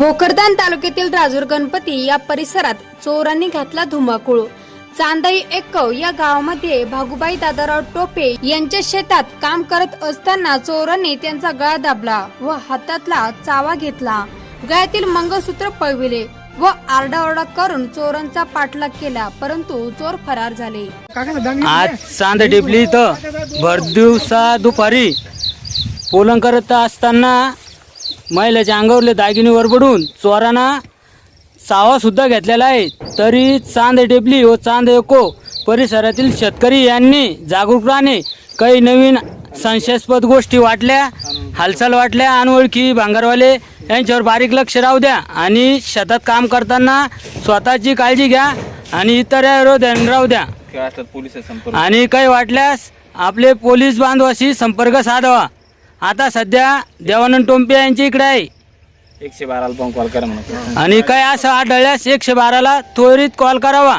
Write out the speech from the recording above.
भोकरदान तालुक्यातील राजूर गणपती या परिसरात चोरांनी घातला धुमाकूळ. चांदई एक्कव या गावामध्ये भागुबाई दादाराव टोपे यांच्या शेतात काम करत असताना चोरांनी त्यांचा गळा दाबला व हातातला चावा घेतला. गळ्यातील मंगळसूत्र पळविले व आरडाओरडा करून चोरांचा पाठलाग केला परंतु चोर फरार झाले. आज चांद टिपली इथं भरदिवसा दुपारी. पोलन करत असताना महिलेच्या अंगावरले दागिने वरबडून चोरांना सावा सुद्धा घेतलेला आहे. तरी चांद टेपली व चांद एको परिसरातील शेतकरी यांनी जागरूकपणाने काही नवीन संशयास्पद गोष्टी वाटल्या हालचाल वाटल्या अनोळखी भांगारवाले यांच्यावर बारीक लक्ष राहू द्या आणि शेतात काम करताना स्वतःची काळजी घ्या आणि इतर ध्यान राहू द्या. आणि काही वाटल्यास आपले पोलीस बांधवाशी संपर्क साधावा. आता सध्या देवानंद टोंपे यांच्या इकडे आहे. एकशे बाराला पण कॉल करा म्हणून. आणि काही असं आढळल्यास एकशे बाराला त्वरित कॉल करावा.